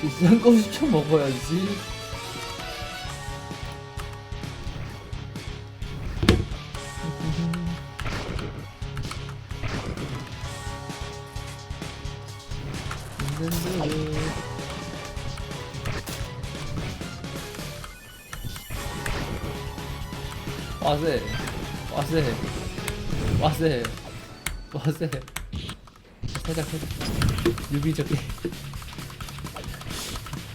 비싼 거 시켜 먹어야지. 와세, 와세, 와세, 와세. 살짝 살짝 유비적인.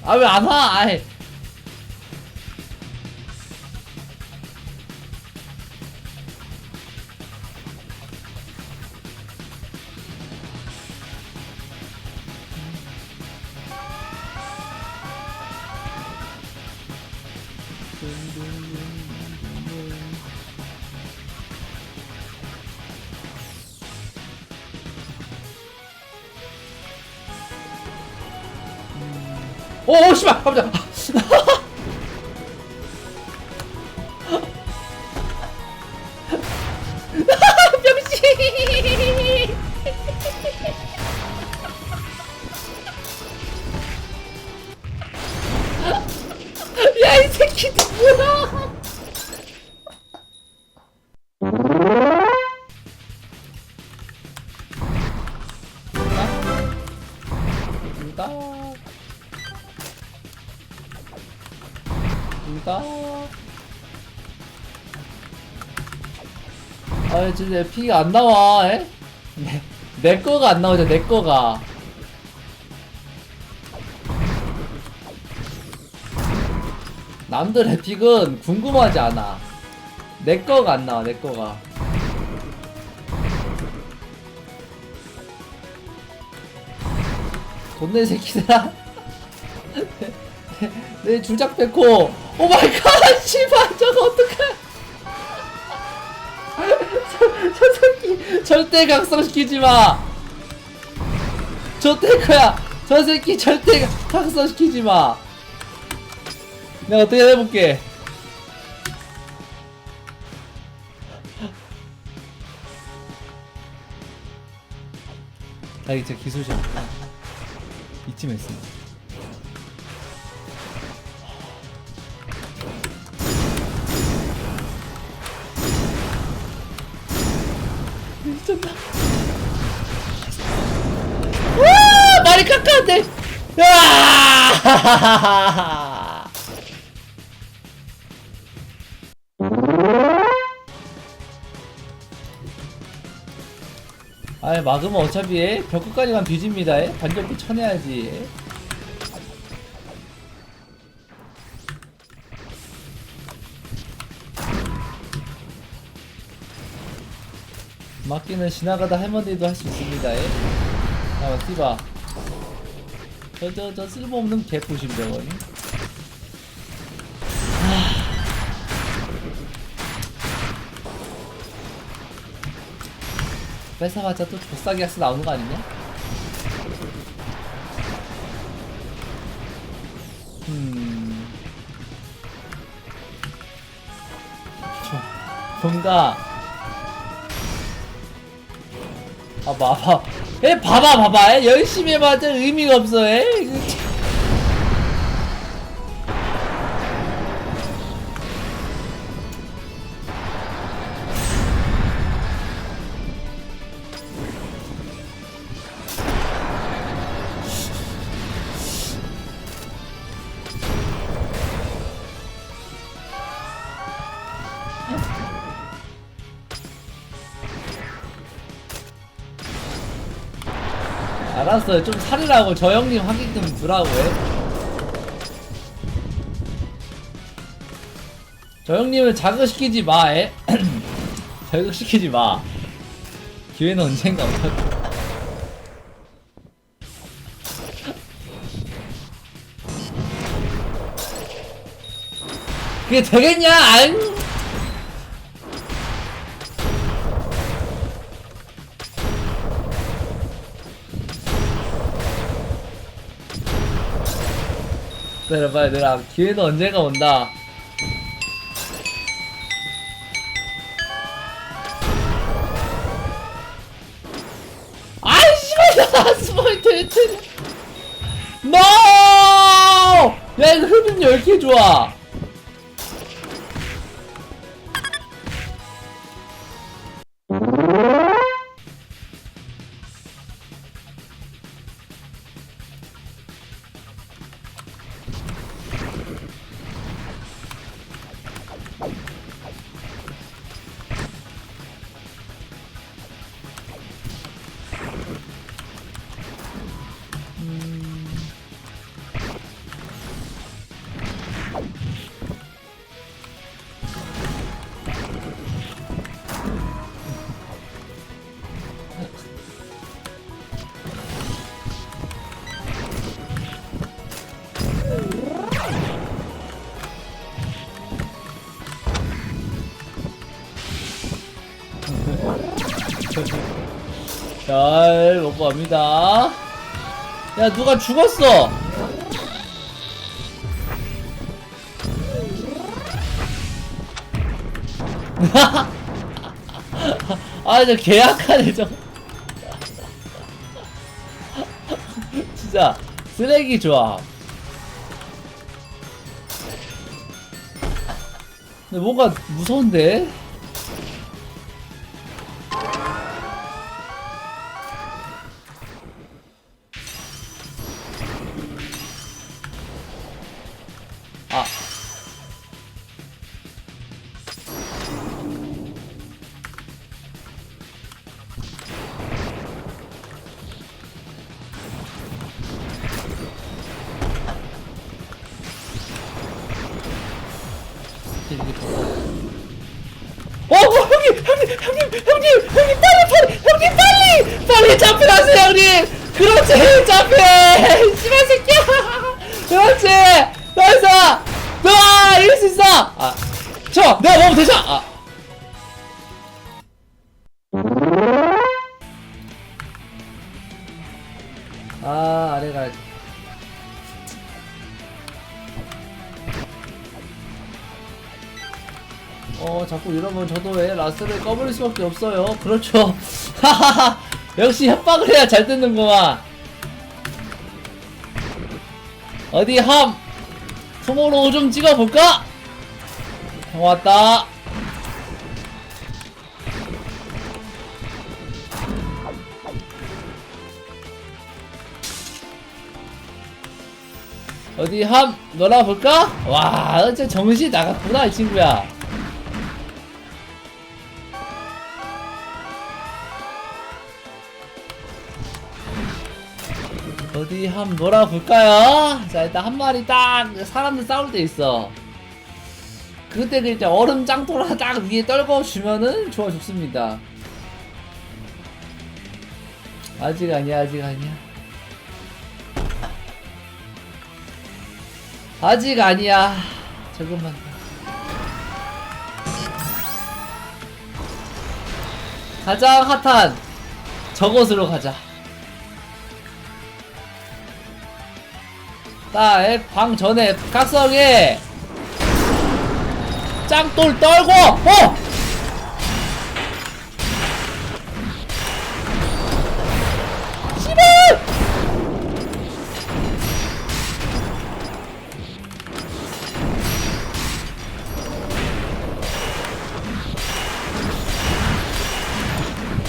아 왜 안 와? 아이. 오, 오 씨발 깜짝. 누다 아 진짜 피가 안 나와 에? 내, 내 거가 안 나오죠 내 거가. 남들의 픽은 궁금하지 않아. 내 거가 안 나와 내 거가. 돈내 새끼들아. 내 줄작 뺏고 오 마이 갓 씨발 저거 어떡해. 저, 저 새끼 절대 각성시키지 마. 저 탱커야. 저 새끼 절대 각성시키지 마. 내가 어떻게 해볼게. 아 이제 기술 좀 이쯤 했습니다 미쳤다. 아! 아이 막으면 어차피 애, 벽 끝까지만 뒤집니다. 애. 반격기 쳐내야지. 애. 막기는 지나가다 할머니도 할 수 있습니다. 에. 아, 띠바. 저, 저, 저 쓸모없는 개푸심 저거니. 뺏어봤자 또 조싸기 학스 나오는 거 아니냐? 음. 좀, 뭔가 봐봐, 봐봐. 에, 봐봐, 봐봐. 에, 열심히 해봤자 의미가 없어. 에. 알았어요. 좀 살으라고 저 형님 확인 좀 두라고 해. 저 형님을 자극시키지 마. 에. 자극시키지 마. 기회는 언젠가 없다. 그게 되겠냐? 안. 기다려봐 얘들아 기회는 언젠가 온다. 너야 이거 흡입 10개 좋아 잘 먹고 갑니다. 야 누가 죽었어? 아저 계약하네 저. 진짜 쓰레기 좋아 근데 뭔가 무서운데? 아. 어, 어 형님 빨리 빨리 형님 빨리 빨리 잡혀가세요 형님. 그렇지 잡혀 왜 라스를 꺼버릴 수밖에 없어요. 그렇죠. 하하하 역시 협박을 해야 잘 듣는구만. 어디 함? 투모로우 좀 찍어볼까? 형 왔다. 어디 함? 놀아볼까? 와 진짜 정신 나갔구나 이 친구야 어디 한번 놀아볼까요? 자 일단 한 마리 딱 사람들 싸울 때 있어. 그때 그 이제 얼음 짱돌아 딱 위에 떨궈 주면은 좋아 죽습니다. 아직 아니야 아직 아니야. 아직 아니야. 더 가장 핫한 저것으로 가자 딱, 방 전에 각성에 짱돌 떨고, 어! 씨발!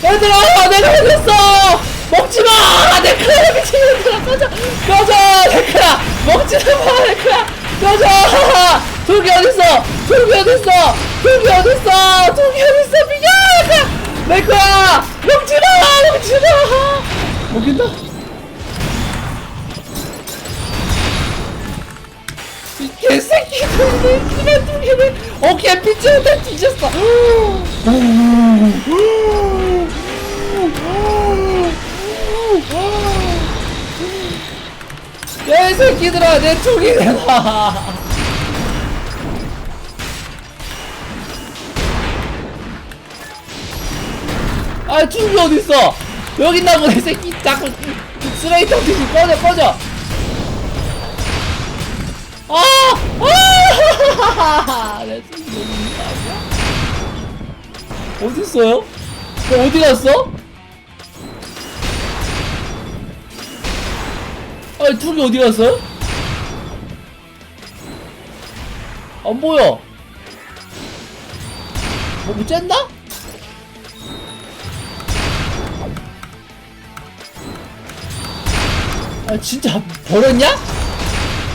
얘들아, 내가 해냈어! 먹지마! 내크야, 미친놈들아, 꺼져! 꺼져! 내크야! 먹지도 마, 내크야! 꺼져! 독이 어딨어! 독이 어딨어! 독이 어딨어! 독이 어딨어! 비켜! 내크야! 먹지마! 먹지마! 먹인다? 이 개새끼들, 이 씨발 독이를 어깨 삐치는데 뒤졌어! 야, 이 새끼들아, 내 총이 내놔! 아, 총이 어딨어? 여기 있나고, 이 새끼 자꾸 쓰레기 덩치지 꺼져, 꺼져! 아! 아! 내 총이? 어딨어요? 너 어디 갔어? 아니 툴이 어디 갔어요? 안 보여. 뭐, 못 쨌나? 아, 진짜 버렸냐?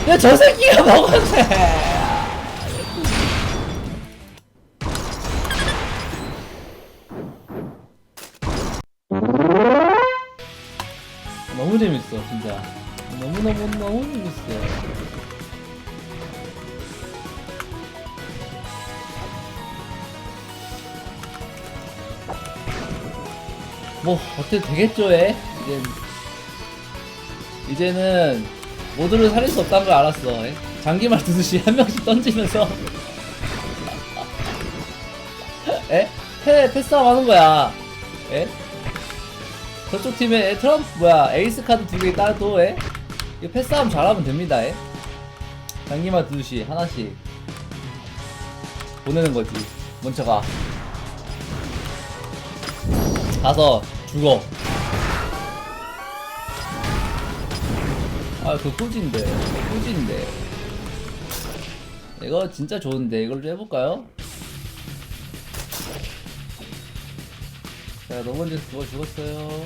야, 저 새끼가 먹었네. 너무 재밌어, 진짜. 너무너무너무 재밌어. 뭐 어떻게 되겠죠 에 이제 이제는 모두를 살릴 수 없다는 걸 알았어 에? 장기말 두듯이 한 명씩 던지면서 에? 패, 패싸움 하는 거야 에? 저쪽 팀에 에, 트럼프 뭐야 에이스 카드 두 개 따도 에? 이거 패싸움 잘하면 됩니다 에? 장기말 두듯이 하나씩 보내는 거지 먼저 가 가서 죽어. 아, 그 꿀진데. 꿀진데. 이거 진짜 좋은데. 이걸 좀 해볼까요? 자, 너 먼저 죽어 죽었어요.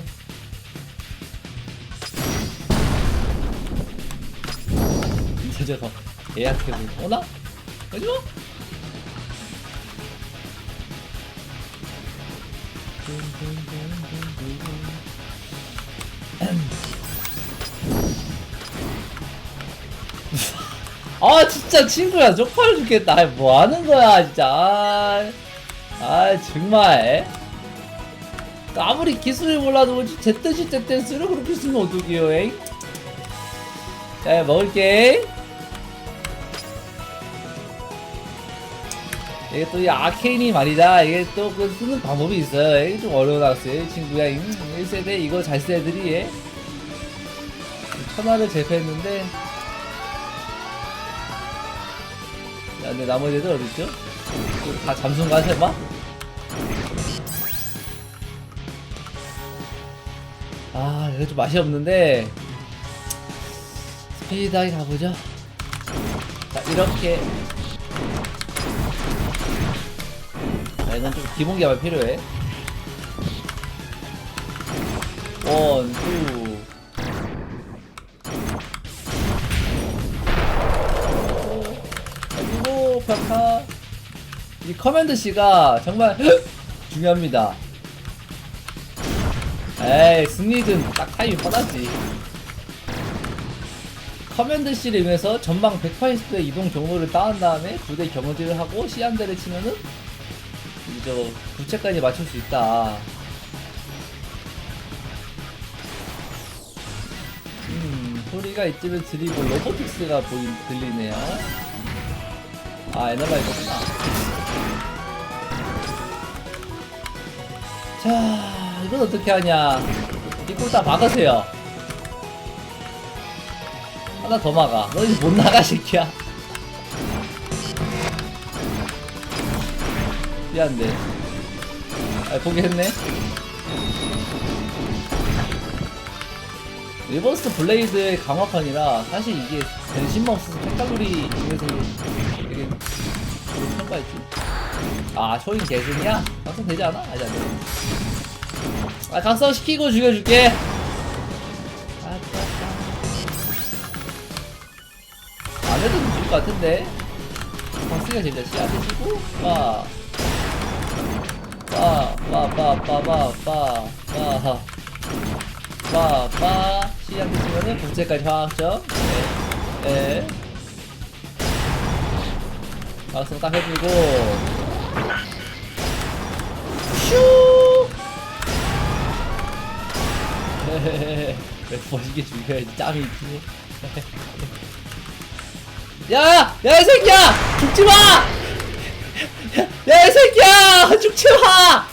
저거 예약해보 오나? 마! 아 진짜 친구야. 쪽팔려 죽겠다. 아이, 뭐 하는 거야 진짜. 아, 아 정말. 아무리 기술을 몰라도 제 뜻이 제 뜻으로 그렇게 쓰면 어떡해요 에이 자 먹을게 이게 또 이 아케인이 말이다 이게 또 그 쓰는 방법이 있어요 이게 좀 어려워놨어요 친구야 음, 1세대 이거 잘 쓰는 애들이 예. 천하를 제패했는데 야, 근데 나머지 애들 어딨죠? 다 잠수인 가 설마? 아, 이거 좀 맛이 없는데 스피드하게 가보죠. 자, 이렇게. 자, 이건 좀 기본 개발 필요해. 원, 투. 그리고 벽화 이 커맨드 C가 정말 중요합니다. 에이 승리든 딱 타이밍 뻗었지. 커맨드 C를 이용해서 전방 180도 이동 경로를 따은 다음에 부대 경호지를 하고 C 한 대를 치면은 이제 부채까지 맞출 수 있다. 음, 소리가 이쯤에 들리고 로보틱스가 보이, 들리네요. 아, 에너라이저구나. 자, 이건 어떻게 하냐. 이꼴 다 막으세요. 하나 더 막아. 너 이제 못 나가, 새끼야. 미안데. 아, 포기했네. 리버스 블레이드의 강화판이라 사실 이게 변신만 없어서 팩칼로리 중에서 되게 평가했지. 아 쇼인 개승이야? 각성 되지 않아? 아직 안 돼. 아 각성 시키고 죽여줄게. 안 해도 죽을 것 같은데. 박스가 제일 잘 씨앗 해주고 빠. 빠, 빠, 빠, 빠, 빠, 빠, 빠. 빠빠 치면은 국제까지 확정 네, 네. 박수 딱 해주고 슈왜 멋있게 죽여야지 짬이 있지 야! 야, 이 새끼야! 죽지 마! 야, 이 새끼야! 죽지 마!